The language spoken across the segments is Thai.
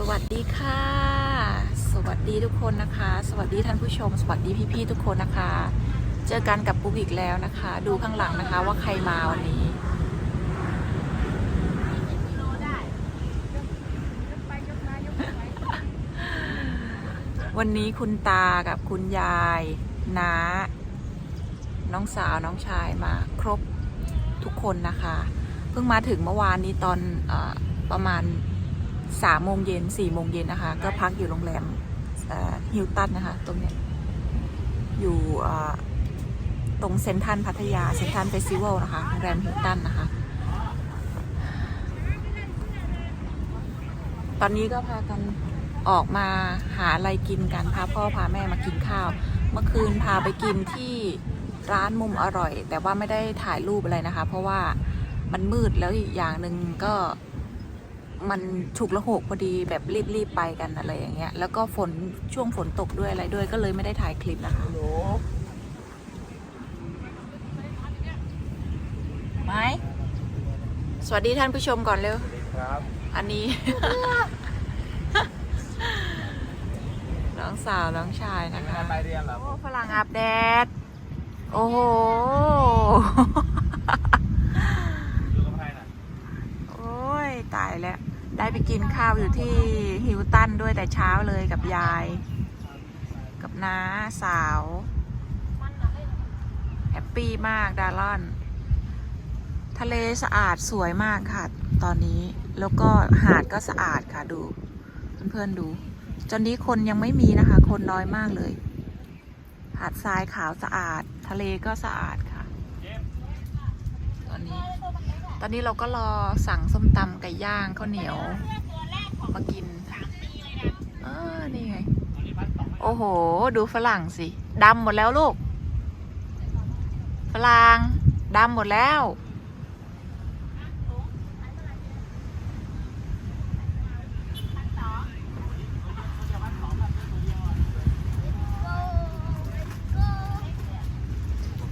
สวัสดีค่ะ สวัสดีทุกคนนะคะ สวัสดีท่านผู้ชม สวัสดีพี่ๆทุกคนนะคะ เจอกันกับปุ๊กอีกแล้วนะคะ ดูข้างหลังนะคะว่าใครมาวันนี้ วันนี้คุณตากับคุณยายน้าน้องสาวน้องชายมาครบทุกคนนะคะ เพิ่งมาถึงเมื่อวานนี้ตอนอประมาณ สามโมงเย็นสี่โมงเย็นนะคะ ก็พักอยู่โรงแรมฮิลตันนะคะ ตรงเนี้ยอยู่ตรงเซนทรันพัทยาเซนทรันเฟสติวัลนะคะโรงแรมฮิลตันนะคะ ตอนนี้ก็พากันออกมาหาอะไรกินกันพาพ่อพาแม่มากินข้าว เมื่อคืนพาไปกินที่ร้านมุมอร่อย แต่ว่าไม่ได้ถ่ายรูปอะไรนะคะ เพราะว่ามันมืดแล้วอีกอย่างหนึ่งก็ มันฉุกละหกพอดีแบบรีบๆไปกันอะไรอย่างเงี้ย แล้วก็ฝนช่วงฝนตกด้วยอะไรด้วยก็เลยไม่ได้ถ่ายคลิปนะคะไหมสวัสดีท่านผู้ชมก่อนเร็วครับอันนี้ น้องสาว น้องชายนะคะไปเรียนเหรอโอ้ฝรั่งอาบแดด โอ้โห อยู่กับใครน่ะ โอ้ย ตายแล้ว ไปกินข้าวอยู่ที่ฮิวตันด้วยแต่เช้าเลยกับยาย กับน้าสาวแฮปปี้มากดารอน ทะเลสะอาดสวยมากค่ะ ตอนนี้แล้วก็หาดก็สะอาดค่ะดูเพื่อนๆดูจนนี้คนยังไม่มีนะคะ คนน้อยมากเลย หาดทรายขาวสะอาด ทะเลก็สะอาดค่ะ ตอนนี้ ตอนนี้เราก็รอสั่งส้มตำไก่ย่างข้าวเหนียวมากินเออนี่ไง โอ้โห ดูฝรั่งสิดำหมดแล้วลูก ฝรั่งดำหมดแล้ว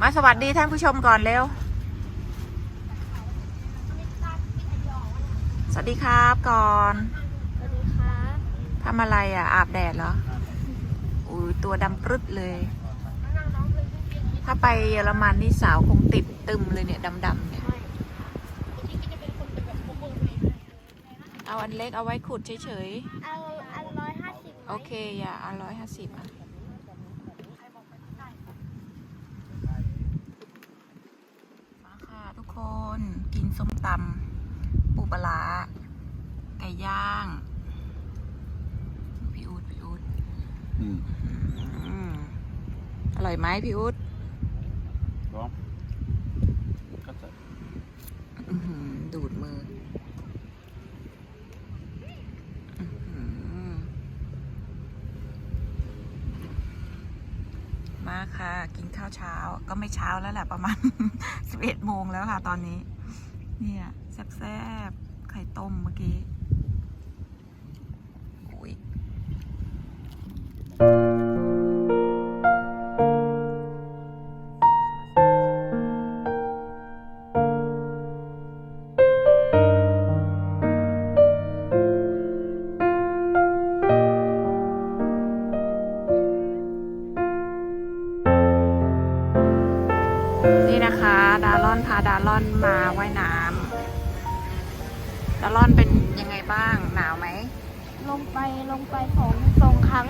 มาสวัสดีท่านผู้ชมก่อนเร็ว วัสดีครับก่อนสวัสดีครับทำอะไรอะ อาบแดดเหรอ อุ้ยตัวดำปรึดเลย ถ้าไปเยอรมันนี่สาวคงติดตึมเลยเนี่ยดำๆเนี่ย เอาอันเล็กเอาไว้ขุดเฉยเอาอันร้อยห้าสิบๆ โอเค อย่าเอาร้อยห้าสิบอะ มาค่ะทุกคนกินส้มตำ ปูปลาร้าไก่ย่าง พี่อูดพี่อูดอืมอืมอร่อยไหมพี่อูดร้องก็จะอื้อหือดูดมืออื้อหือมาค่ะ กินข้าวเช้าก็ไม่เช้าแล้วแหละประมาณสิบเอ็ดโมงแล้วค่ะตอนนี้ เนี่ยแซ่บๆ ไข่ต้ ลงไปลงไปสองสองครั้ง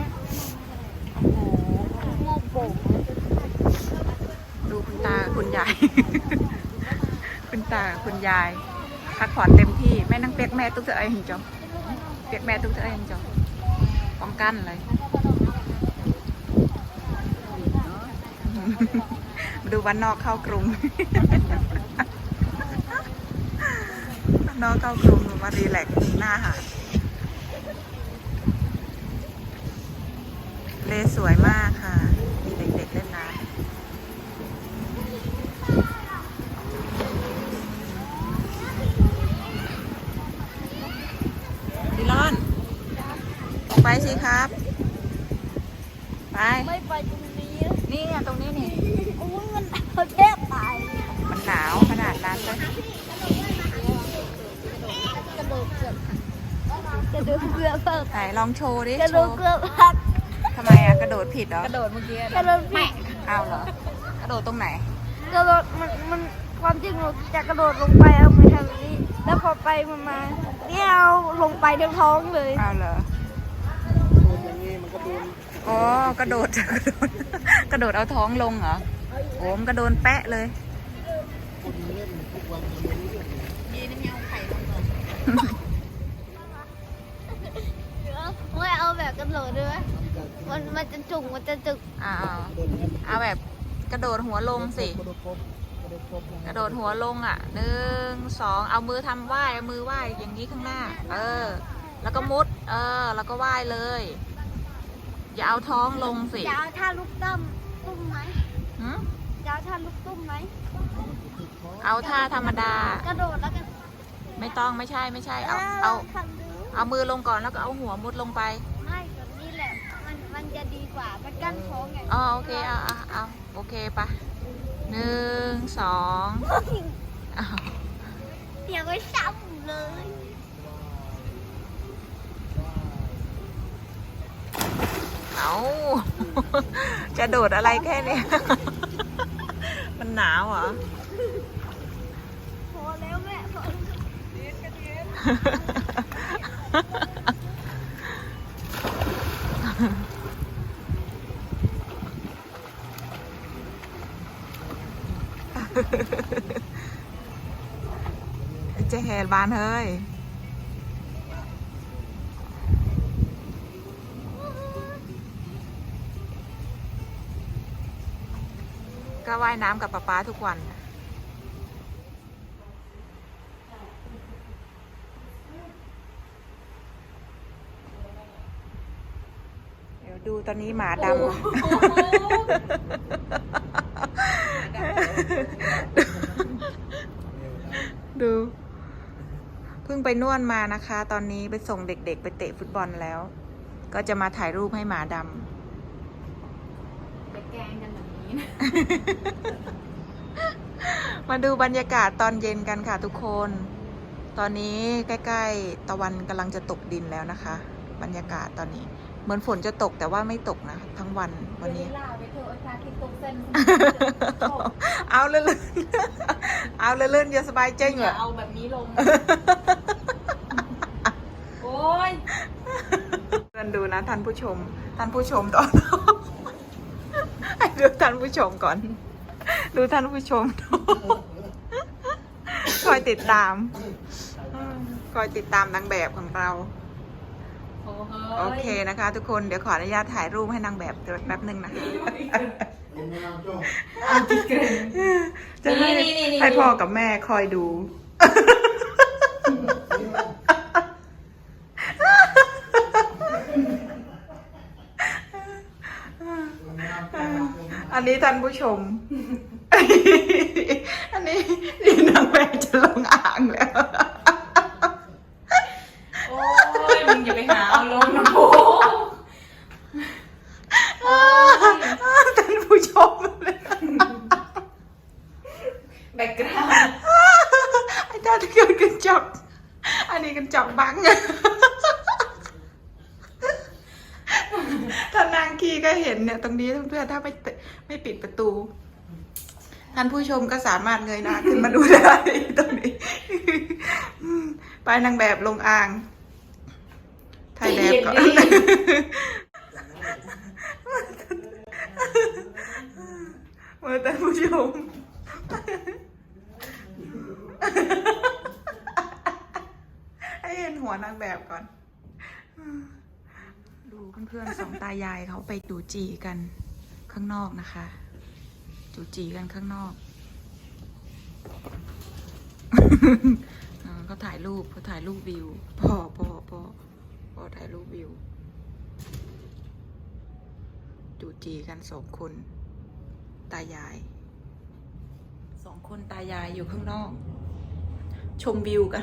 โอ้โหโง่โป่งดูคุณตาคุณยาย คุณตาคุณยายพักผ่อนเต็มที่แม่นั่งเปียกแม่ตุ๊กตาไอ้หิงจอมเปียกแม่ตุ๊กตาไอ้หิงจอมป้องกันเลย มาดูวันนอกเข้ากรุงนนอกเข้ากรุงมารีแลกซ์หน้าหาด เลสวยมากค่ะ มีเด็กๆเล่นน้ำดิลอนออกไปสิครับ ไป ไม่ไปตรงนี้ นี่ไงตรงนี้นี่ โอ้ยมันเอาแทบตายมันหนาวขนาดนั้นเลยกระโดดเกือบกระโดดเกือบพักไหนลองโชว์ดิ กระโชโดดว์ เกือบพัก ทำไมอะกระโดดผิดเหรอกระโดดเมื่อกี้กระโดดผิดอ้าวเหรอ กระโดดตรงไหน กระโดดมันมันความจริงหนูจะกระโดดลงไปเอามือทางนี้ แล้วพอไปมันมาเนี่ยเอาลงไปทั้งท้องเลยอ้าวเหรอโอ้กระโดดกระโดดกระโดดเอาท้องลงเหรอโอ้มนกระโดนแปะเลย ไม่เอาแบบกระโดดด้วยมันมันจะจุกมันจะจุกเอาเอาแบบกระโดดหัวลงสิกระโดดหัวลงอะหนึ่งสองเอามือทำไหว้เอามือไหว้อย่างนี้ข้างหน้า เออ แล้วก็มุด เออ แล้วก็ไหว้เลย อย่าเอาท้องลงสิจะเอาท่าลูกตุ้มตุ้มไหมหึจะเอาท่าลูกตุ้มไหมเอาท่าธรรมดากระโดดแล้วกันไม่ต้องไม่ใช่ไม่ใช่เอาเอาทำดูเอามือลงก่อนแล้วก็เอาหัวมุดลงไป ไม่แบบนี้แหละ มันมันจะดีกว่า มันกั้นท้องไงอ๋อโอเคเอาเอาเอาโอเคปะหนึ่งสองเอาเดี๋ยวก็ช้ำเลย เอา จะโดดอะไรแค่เนี้ยมันหนาวเหรอ พอแล้วแม่พอ เจ๊แฮลบานเฮ้ยก็ว่ายน้ำกับป๊าป๊าทุกวันเดี๋ยวดูตอนนี้หมาดำ ดู เพิ่งไปนวดมานะคะ ตอนนี้ไปส่งเด็กๆ ไปเตะฟุตบอลแล้ว ก็จะมาถ่ายรูปให้หมาดจะแกล้งกันแบบนี้นะำมาดูบรรยากาศตอนเย็นกันค่ะทุกคน ตอนนี้ใกล้ ๆ ตะวันกำลังจะตกดินแล้วนะคะ บรรยากาศตอนนี้ เหมือนฝนจะตกแต่ว่าไม่ตกนะ ทั้งวันวันนี้ ลาไปเถอะชาคิดตกเส้นเอาเลื่อนๆเอาเลื่อนๆอย่าสบายใจเหรอย่าอเอาแบบนี้ลง โอ้ยเพื่อนดูนะท่านผู้ชม ท่านผู้ชมตอนให้ดูท่านผู้ชมก่อน ดูท่านผู้ชมคอยติดตามอืมคอยติดตามนางแบบของเรา โอ้โหโอเคนะคะ ทุกคนเดี๋ยวขออนุญาตถ่ายรูปให้นางแบบแป๊บหนึ่งนะคะจะให้ให้พ่อกับแม่คอยดู อันนี้ท่านผู้ชม อันนี้นี่นางแบบจะลงอ่างแล้ว โอ้ยมึงอย่าไปหาเอาลงนะโอ้โอ้ ท่านผู้ชมเลย แบ็กกราวด์ ไอ้ท่านเกิดกันจับ อันนี้กันจับบัง ถ้านางขี้ก็เห็นเนี่ย ตรงนี้เพื่อนๆถ้าไม่เปิดไม่ปิดประตู ท่านผู้ชมก็สามารถเงยหน้าขึ้นมาดูได้ตรงนี้ไปนางแบบลงอ่างถ่ายแบบก่อน เมื่อท่านผู้ชม ให้เห็นหัวนางแบบก่อน ดู เพื่อนๆสองตายายเขาไปจูจีกันข้างนอกนะคะ จูจีกันข้างนอกเขาถ่ายรูปเขาถ่ายรูปวิวพอพอพอพอถ่ายรูปวิว จูจีกันสองคน ตายายสองคนตายายอยู่ข้างนอก ชมวิวกัน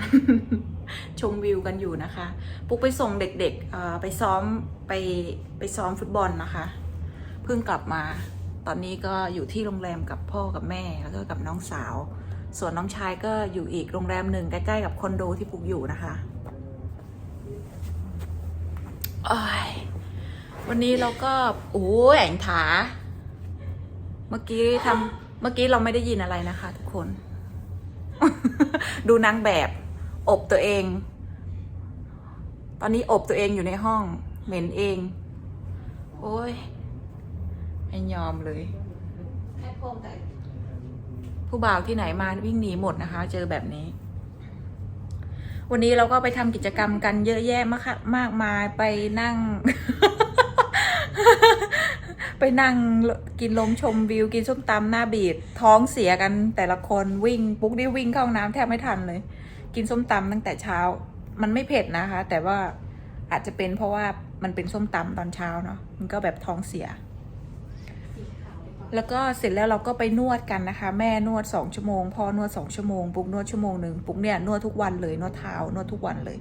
ชมวิวกันอยู่นะคะ ปุ๊กไปส่งเด็กๆไปซ้อมไปไปซ้อมฟุตบอลนะคะ เพิ่งกลับมา ตอนนี้ก็อยู่ที่โรงแรมกับพ่อกับแม่แล้วก็กับน้องสาว ส่วนน้องชายก็อยู่อีกโรงแรมหนึ่งใกล้ๆกับคอนโดที่ปุ๊กอยู่นะคะวันนี้เราก็โอ้ยแองถา เมื่อกี้ทำเมื่อกี้เราไม่ได้ยินอะไรนะคะ ทุกคน ดูนางแบบ อบตัวเอง ตอนนี้อบตัวเองอยู่ในห้อง เหม็นเอง โอ้ยไม่ยอมเลย ผู้บ่าวที่ไหนมาวิ่งหนีหมดนะคะ เจอแบบนี้ วันนี้เราก็ไปทำกิจกรรมกันเยอะแยะมากค่ะมากมายไปนั่ง ไปนั่งกินลมชมวิว กินส้มตำหน้าบีดท้องเสียกันแต่ละคนวิ่งปุ๊กนี่วิ่งเข้าห้องน้ำแทบไม่ทันเลย กินส้มตำตั้งแต่เช้า มันไม่เผ็ดนะคะ แต่ว่าอาจจะเป็นเพราะว่ามันเป็นส้มตำตอนเช้าเนาะมันก็แบบท้องเสีย แล้วก็เสร็จแล้วเราก็ไปนวดกันนะคะ แม่นวดสองชั่วโมงพ่อนวดสองชั่วโมงปุ๊กนวดชั่วโมงหนึ่งปุ๊กเนี่ยนวดทุกวันเลยนวดเท้านวดทุกวันเลย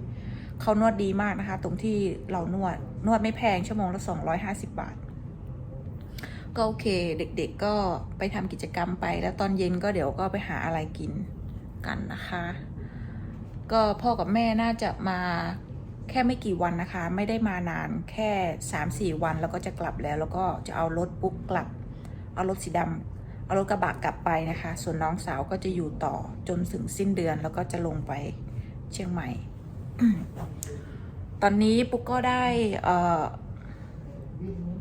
เขานวดดีมากนะคะ ตรงที่เรานวดนวดไม่แพงชั่วโมงละสองร้อยห้าสิบบาท ก็โอเคเด็กๆก็ไปทำกิจกรรมไป แล้วตอนเย็นก็เดี๋ยวก็ไปหาอะไรกินกันนะคะ ก็พ่อกับแม่น่าจะมาแค่ไม่กี่วันนะคะ ไม่ได้มานานแค่สามสี่วันแล้วก็จะกลับแล้ว แล้วก็จะเอารถปุ๊กกลับ เอารถสีดำเอารถกระบะกลับไปนะคะ ส่วนน้องสาวก็จะอยู่ต่อจนถึงสิ้นเดือนแล้วก็จะลงไปเชียงใหม่ ตอนนี้ปุ๊กก็ได้เอ่อ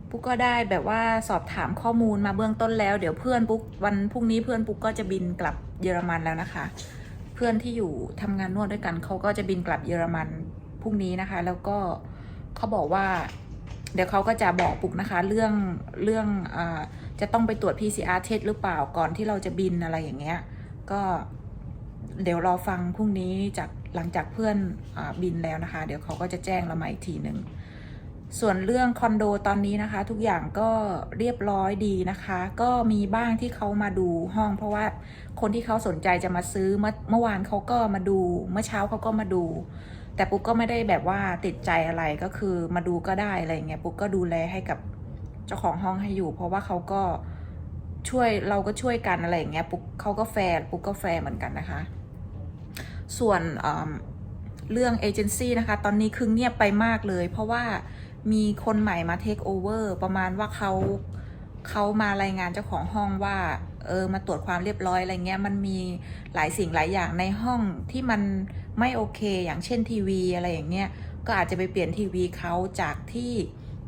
ปุ๊กก็ได้แบบว่าสอบถามข้อมูลมาเบื้องต้นแล้ว เดี๋ยวเพื่อนปุ๊กวันพรุ่งนี้เพื่อนปุ๊กก็จะบินกลับเยอรมันแล้วนะคะ เพื่อนที่อยู่ทำงานนวดด้วยกันเขาก็จะบินกลับเยอรมันพรุ่งนี้นะคะ แล้วก็เขาบอกว่า เดี๋ยวเขาก็จะบอกปุกนะคะ เรื่องเรื่องอจะต้องไปตรวจ PCR test หรือเปล่าก่อนที่เราจะบินอะไรอย่างเงี้ย ก็เดี๋ยวรอฟังพรุ่งนี้จากหลังจากเพื่อนอบินแล้วนะคะ เดี๋ยวเขาก็จะแจ้งเรามาอีกทีหนึ่ง ส่วนเรื่องคอนโดตอนนี้นะคะ ทุกอย่างก็เรียบร้อยดีนะคะ ก็มีบ้างที่เขามาดูห้อง เพราะว่าคนที่เขาสนใจจะมาซื้อเมื่อเมื่อวานเขาก็มาดู เมื่อเช้าเขาก็มาดู แต่ปุ๊กก็ไม่ได้แบบว่าติดใจอะไรก็คือมาดูก็ได้อะไรเงี้ยปุ๊กก็ดูแลให้กับเจ้าของห้องให้อยู่ เพราะว่าเขาก็ช่วยเราก็ช่วยกันอะไรอย่างเงี้ยปุ๊กเขาก็แฟร์ปุ๊กก็แฟร์เหมือนกันนะคะ ส่วนเรื่องเอเจนซี่นะคะ ตอนนี้คือเงียบไปมากเลย เพราะว่า มีคนใหม่มาเทคโอเวอร์ประมาณว่าเขาเขามารายงานเจ้าของห้องว่า เออมาตรวจความเรียบร้อยอะไรเงี้ยมันมีหลายสิ่งหลายอย่างในห้องที่มันไม่โอเค อย่างเช่นทีวีอะไรอย่างเงี้ยก็อาจจะไปเปลี่ยนทีวีเขาจากที่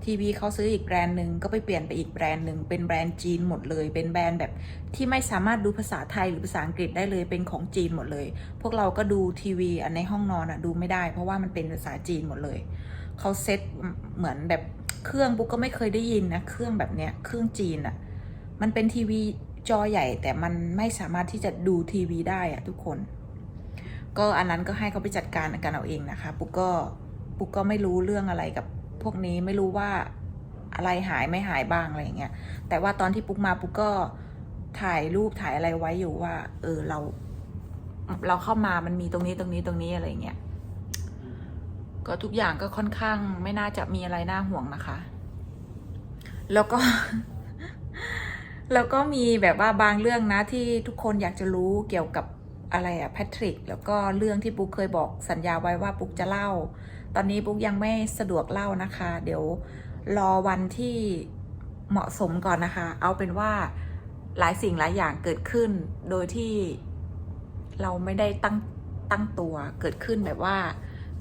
ทีวีเขาซื้ออีกแบรนด์หนึ่งก็ไปเปลี่ยนไปอีกแบรนด์หนึ่งเป็นแบรนด์จีนหมดเลย เป็นแบรนด์แบบที่ไม่สามารถดูภาษาไทยหรือภาษาอังกฤษได้เลยเป็นของจีนหมดเลย พวกเราก็ดูทีวีอันในห้องนอนอะดูไม่ได้ เพราะว่ามันเป็นภาษาจีนหมดเลย เขาเซ็ตเหมือนแบบเครื่องปุ๊กก็ไม่เคยได้ยินนะเครื่องแบบเนี้ยเครื่องจีนอะมันเป็นทีวีจอใหญ่ แต่มันไม่สามารถที่จะดูทีวีได้อะทุกคน ก็อันนั้นก็ให้เขาไปจัดการกันเอาเองนะคะปุ๊กก็ปุ๊กก็ไม่รู้เรื่องอะไรกับพวกนี้ไม่รู้ว่าอะไรหายไม่หายบ้างอะไรอย่างเงี้ยแต่ว่าตอนที่ปุ๊กมาปุ๊กก็ถ่ายรูปถ่ายอะไรไว้อยู่ว่า เออเรา เราเข้ามามันมีตรงนี้ตรงนี้ตรงนี้อะไรเงี้ย ก็ทุกอย่างก็ค่อนข้างไม่น่าจะมีอะไรน่าห่วงนะคะ แล้วก็ แล้วก็มีแบบว่าบางเรื่องนะที่ทุกคนอยากจะรู้เกี่ยวกับอะไรอะแพทริกแล้วก็เรื่องที่ปุ๊กเคยบอกสัญญาไว้ว่าปุ๊กจะเล่า ตอนนี้ปุ๊กยังไม่สะดวกเล่านะคะ เดี๋ยวรอวันที่เหมาะสมก่อนนะคะ เอาเป็นว่าหลายสิ่งหลายอย่างเกิดขึ้น โดยที่เราไม่ได้ตั้งตั้งตัวเกิดขึ้นแบบว่า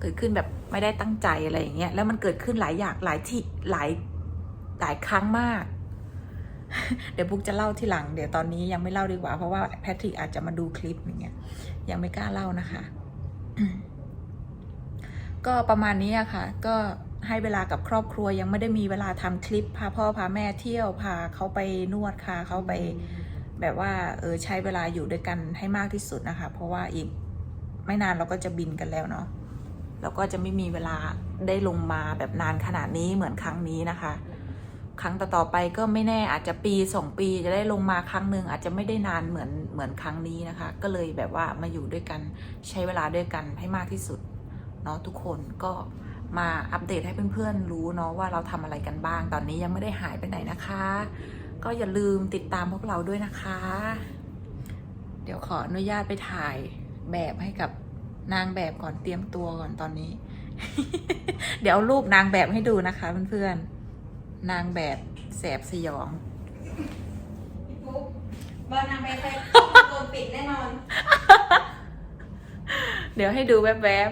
เกิดขึ้นแบบไม่ได้ตั้งใจอะไรอย่างเงี้ยแล้วมันเกิดขึ้นหลายอย่างหลายที่หลายหลายครั้งมาก เดี๋ยวบุ๊กจะเล่าทีหลัง เดี๋ยวตอนนี้ยังไม่เล่าดีกว่า เพราะว่าแพทริกอาจจะมาดูคลิปอย่างเงี้ยยังไม่กล้าเล่านะคะ ก็ประมาณนี้อะค่ะ ก็ให้เวลากับครอบครัวยังไม่ได้มีเวลาทำคลิป พาพ่อพาแม่เที่ยวพาเขาไปนวดค่ะเขาไปแบบว่าเออใช้เวลาอยู่ด้วยกันให้มากที่สุดนะคะ เพราะว่าอีกไม่นานเราก็จะบินกันแล้วเนาะ แล้วก็จะไม่มีเวลาได้ลงมาแบบนานขนาดนี้เหมือนครั้งนี้นะคะ ครั้งต่อๆไปก็ไม่แน่อาจจะปีสองปีจะได้ลงมาครั้งหนึ่งอาจจะไม่ได้นานเหมือนเหมือนครั้งนี้นะคะ ก็เลยแบบว่ามาอยู่ด้วยกันใช้เวลาด้วยกันให้มากที่สุดเนาะทุกคนก็มาอัปเดตให้เพื่อนๆรู้เนาะว่าเราทำอะไรกันบ้าง ตอนนี้ยังไม่ได้หายไปไหนนะคะ ก็อย่าลืมติดตามพวกเราด้วยนะคะ เดี๋ยวขออนุญาตไปถ่ายแบบให้กับ นางแบบก่อนเตรียมตัวก่อนตอนนี้ เดี๋ยวเอารูปนางแบบให้ดูนะคะเพื่อนๆนางแบบแสบสยองปุ๊บบ้านนางไปใครโดนปิดแน่นอน เดี๋ยวให้ดูแวบ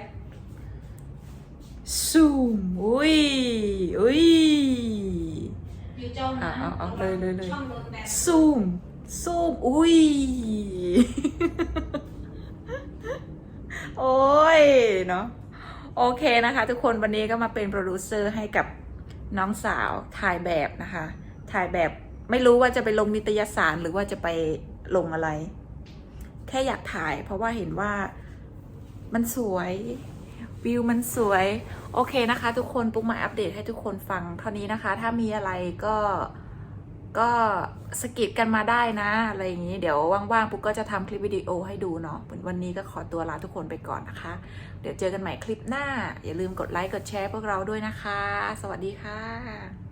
ๆซูมอุ้ยอุ้ยอยู่จ้องเอาเอาเอาเลยเลยเลยช่องโดนแบบซูมซูมอุ้ย โอ้ยเนาะโอเคนะคะ ทุกคนวันนี้ก็มาเป็นโปรดิวเซอร์ให้กับน้องสาวถ่ายแบบนะคะ ถ่ายแบบไม่รู้ว่าจะไปลงนิตยสารหรือว่าจะไปลงอะไร แค่อยากถ่าย เพราะว่าเห็นว่ามันสวยวิวมันสวย โอเคนะคะ ทุกคนปุ๊กมาอัปเดตให้ทุกคนฟังเท่านี้นะคะ ถ้ามีอะไรก็ ก็สกิปกันมาได้นะ อะไรอย่างนี้ เดี๋ยวว่างๆปุ๊กก็จะทำคลิปวิดีโอให้ดูเนาะวันนี้ก็ขอตัวลาทุกคนไปก่อนนะคะ เดี๋ยวเจอกันใหม่คลิปหน้า อย่าลืมกดไลค์กดแชร์พวกเราด้วยนะคะ สวัสดีค่ะ